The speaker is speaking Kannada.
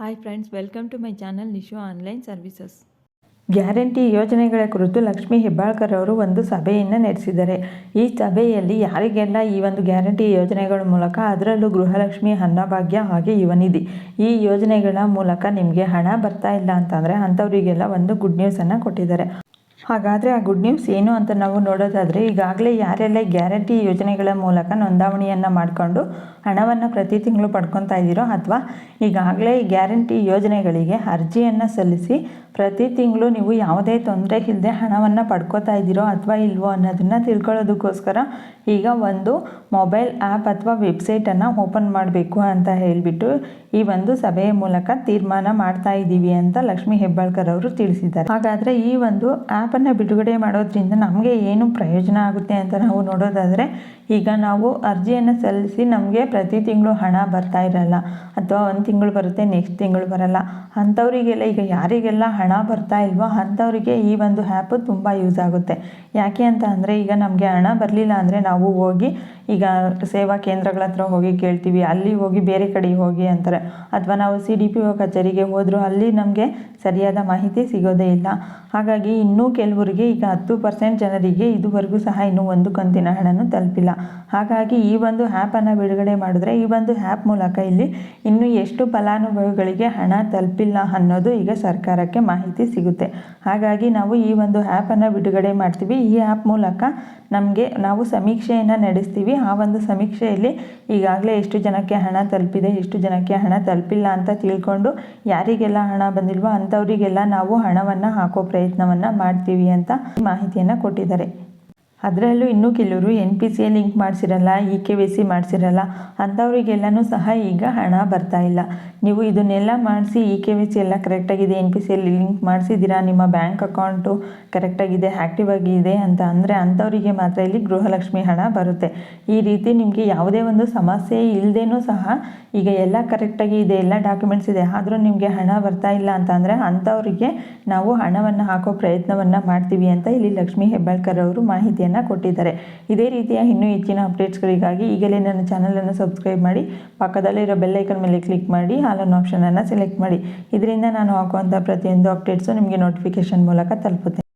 Hi friends welcome to my channel Nishu online services guarantee ಯೋಜನೆಗಳ ಕುರಿತು ಲಕ್ಷ್ಮಿ ಹೆಬ್ಬಾಳ್ಕರ್ ಅವರು ಒಂದು ಸಭೆಯನ್ನು ನಡೆಸಿದ್ದಾರೆ. ಈ ಸಭೆಯಲ್ಲಿ ಯಾರಿಗೆಲ್ಲ ಈ ಒಂದು ಗ್ಯಾರಂಟಿ ಯೋಜನೆಗಳ ಮೂಲಕ ಅದರಲ್ಲೂ ಗೃಹಲಕ್ಷ್ಮಿ, ಅನ್ನಭಾಗ್ಯ ಹಾಗೆ ಯುವನಿಧಿ ಈ ಯೋಜನೆಗಳ ಮೂಲಕ ನಿಮಗೆ ಹಣ ಬರ್ತಾ ಇಲ್ಲ ಅಂತಂದರೆ ಅಂಥವರಿಗೆಲ್ಲ ಒಂದು ಗುಡ್ ನ್ಯೂಸನ್ನು ಕೊಟ್ಟಿದ್ದಾರೆ. ಹಾಗಾದರೆ ಆ ಗುಡ್ ನ್ಯೂಸ್ ಏನು ಅಂತ ನಾವು ನೋಡೋದಾದರೆ, ಈಗಾಗಲೇ ಯಾರೆಲ್ಲ ಗ್ಯಾರಂಟಿ ಯೋಜನೆಗಳ ಮೂಲಕ ನೋಂದಾವಣಿಯನ್ನು ಮಾಡಿಕೊಂಡು ಹಣವನ್ನು ಪ್ರತಿ ತಿಂಗಳು ಪಡ್ಕೊತಾ ಇದ್ದೀರೋ ಅಥವಾ ಈಗಾಗಲೇ ಈ ಗ್ಯಾರಂಟಿ ಯೋಜನೆಗಳಿಗೆ ಅರ್ಜಿಯನ್ನು ಸಲ್ಲಿಸಿ ಪ್ರತಿ ತಿಂಗಳು ನೀವು ಯಾವುದೇ ತೊಂದರೆ ಇಲ್ಲದೆ ಹಣವನ್ನು ಪಡ್ಕೋತಾ ಇದ್ದೀರೋ ಅಥವಾ ಇಲ್ವೋ ಅನ್ನೋದನ್ನು ತಿಳ್ಕೊಳ್ಳೋದಕ್ಕೋಸ್ಕರ ಈಗ ಒಂದು ಮೊಬೈಲ್ ಆ್ಯಪ್ ಅಥವಾ ವೆಬ್ಸೈಟನ್ನು ಓಪನ್ ಮಾಡಬೇಕು ಅಂತ ಹೇಳಿಬಿಟ್ಟು ಈ ಒಂದು ಸಭೆಯ ಮೂಲಕ ತೀರ್ಮಾನ ಮಾಡ್ತಾ ಇದ್ದೀವಿ ಅಂತ ಲಕ್ಷ್ಮೀ ಹೆಬ್ಬಾಳ್ಕರ್ ಅವರು ತಿಳಿಸಿದ್ದಾರೆ. ಹಾಗಾದರೆ ಈ ಒಂದು ಆ್ಯಪನ್ನು ಬಿಡುಗಡೆ ಮಾಡೋದ್ರಿಂದ ನಮಗೆ ಏನು ಪ್ರಯೋಜನ ಆಗುತ್ತೆ ಅಂತ ನಾವು ನೋಡೋದಾದರೆ ಈಗ ನಾವು ಅರ್ಜಿಯನ್ನು ಸಲ್ಲಿಸಿ ನಮಗೆ ಪ್ರತಿ ತಿಂಗಳು ಹಣ ಬರ್ತಾ ಇರಲ್ಲ ಅಥವಾ ಒಂದು ತಿಂಗಳು ಬರುತ್ತೆ, ನೆಕ್ಸ್ಟ್ ತಿಂಗಳು ಬರಲ್ಲ. ಅಂಥವರಿಗೆಲ್ಲ ಈಗ ಯಾರಿಗೆಲ್ಲ ಹಣ ಬರ್ತಾ ಇಲ್ವೋ ಅಂಥವರಿಗೆ ಈ ಒಂದು ಆ್ಯಪ್ ತುಂಬ ಯೂಸ್ ಆಗುತ್ತೆ. ಯಾಕೆ ಅಂತ ಅಂದರೆ ಈಗ ನಮಗೆ ಹಣ ಬರಲಿಲ್ಲ ಅಂದರೆ ನಾವು ಹೋಗಿ ಈಗ ಸೇವಾ ಕೇಂದ್ರಗಳ ಹತ್ರ ಹೋಗಿ ಕೇಳ್ತೀವಿ, ಅಲ್ಲಿ ಹೋಗಿ ಬೇರೆ ಕಡೆ ಹೋಗಿ ಅಂತಾರೆ. ಅಥವಾ ನಾವು ಸಿ ಡಿ ಪಿ ಒ ಕಚೇರಿಗೆ ಹೋದರೂ ಅಲ್ಲಿ ನಮಗೆ ಸರಿಯಾದ ಮಾಹಿತಿ ಸಿಗೋದೇ ಇಲ್ಲ. ಹಾಗಾಗಿ ಇನ್ನೂ ಕೆಲವರಿಗೆ ಈಗ ಹತ್ತು ಪರ್ಸೆಂಟ್ ಜನರಿಗೆ ಇದುವರೆಗೂ ಸಹ ಇನ್ನೂ ಒಂದು ಕಂತಿನ ಹಣನೂ ತಲುಪಿಲ್ಲ. ಹಾಗಾಗಿ ಈ ಒಂದು ಆ್ಯಪನ್ನು ಬಿಡುಗಡೆ ಮಾಡಿದ್ರೆ ಈ ಒಂದು ಆ್ಯಪ್ ಮೂಲಕ ಇಲ್ಲಿ ಇನ್ನೂ ಎಷ್ಟು ಫಲಾನುಭವಿಗಳಿಗೆ ಹಣ ತಲುಪಿಲ್ಲ ಅನ್ನೋದು ಈಗ ಸರ್ಕಾರಕ್ಕೆ ಮಾಹಿತಿ ಸಿಗುತ್ತೆ. ಹಾಗಾಗಿ ನಾವು ಈ ಒಂದು ಆ್ಯಪನ್ನು ಬಿಡುಗಡೆ ಮಾಡ್ತೀವಿ. ಈ ಆ್ಯಪ್ ಮೂಲಕ ನಮಗೆ ನಾವು ಸಮೀಕ್ಷೆಯನ್ನು ನಡೆಸ್ತೀವಿ. ಆ ಒಂದು ಸಮೀಕ್ಷೆಯಲ್ಲಿ ಈಗಾಗಲೇ ಎಷ್ಟು ಜನಕ್ಕೆ ಹಣ ತಲುಪಿದೆ, ಎಷ್ಟು ಜನಕ್ಕೆ ಹಣ ತಲುಪಿಲ್ಲ ಅಂತ ತಿಳ್ಕೊಂಡು ಯಾರಿಗೆಲ್ಲ ಹಣ ಬಂದಿಲ್ವೋ ಅಂಥವರಿಗೆಲ್ಲ ನಾವು ಹಣವನ್ನು ಹಾಕೋ ಪ್ರಯತ್ನವನ್ನು ಮಾಡ್ತೀವಿ ಅಂತ ಮಾಹಿತಿಯನ್ನು ಕೊಟ್ಟಿದ್ದಾರೆ. ಅದರಲ್ಲೂ ಇನ್ನೂ ಕೆಲವರು ಎನ್ ಪಿ ಸಿ ಲಿಂಕ್ ಮಾಡಿಸಿರಲ್ಲ ಇ ಕೆ ವಿ ಸಿ ಮಾಡಿಸಿರಲ್ಲ ಅಂಥವರಿಗೆಲ್ಲನೂ ಸಹ ಈಗ ಹಣ ಬರ್ತಾ ಇಲ್ಲ. ನೀವು ಇದನ್ನೆಲ್ಲ ಮಾಡಿಸಿ ಇ ಕೆ ವಿ ಸಿ ಎಲ್ಲ ಕರೆಕ್ಟಾಗಿದೆ ಎನ್ ಪಿ ಸಿ ಎಲ್ಲಿ ಲಿಂಕ್ ಮಾಡಿಸಿದ್ದೀರಾ, ನಿಮ್ಮ ಬ್ಯಾಂಕ್ ಅಕೌಂಟು ಕರೆಕ್ಟಾಗಿದೆ ಆ್ಯಕ್ಟಿವ್ ಆಗಿದೆ ಅಂತ ಅಂದರೆ ಅಂಥವರಿಗೆ ಮಾತ್ರ ಇಲ್ಲಿ ಗೃಹಲಕ್ಷ್ಮಿ ಹಣ ಬರುತ್ತೆ. ಈ ರೀತಿ ನಿಮಗೆ ಯಾವುದೇ ಒಂದು ಸಮಸ್ಯೆ ಇಲ್ಲದೇನೂ ಸಹ ಈಗ ಎಲ್ಲ ಕರೆಕ್ಟಾಗಿ ಇದೆ, ಎಲ್ಲ ಡಾಕ್ಯುಮೆಂಟ್ಸ್ ಇದೆ, ಆದರೂ ನಿಮಗೆ ಹಣ ಬರ್ತಾ ಇಲ್ಲ ಅಂತ ಅಂದರೆ ಅಂಥವರಿಗೆ ನಾವು ಹಣವನ್ನು ಹಾಕೋ ಪ್ರಯತ್ನವನ್ನು ಮಾಡ್ತೀವಿ ಅಂತ ಇಲ್ಲಿ ಲಕ್ಷ್ಮೀ ಹೆಬ್ಬಾಳ್ಕರ್ ಅವರು ಕೊಟ್ಟಿದ್ದಾರೆ. ಇದೇ ರೀತಿಯ ಇನ್ನೂ ಹೆಚ್ಚಿನ ಅಪ್ಡೇಟ್ಸ್ಗಳಿಗಾಗಿ ಈಗಲೇ ನನ್ನ ಚಾನಲನ್ನು ಸಬ್ಸ್ಕ್ರೈಬ್ ಮಾಡಿ ಪಕ್ಕದಲ್ಲಿರೋ ಬೆಲ್ಲೈಕನ್ ಮೇಲೆ ಕ್ಲಿಕ್ ಮಾಡಿ, ಹಾಲನ್ನು ಆಪ್ಷನನ್ನು ಸೆಲೆಕ್ಟ್ ಮಾಡಿ. ಇದರಿಂದ ನಾನು ಹಾಕುವಂಥ ಪ್ರತಿಯೊಂದು ಅಪ್ಡೇಟ್ಸು ನಿಮಗೆ ನೋಟಿಫಿಕೇಷನ್ ಮೂಲಕ ತಲುಪುತ್ತೆ.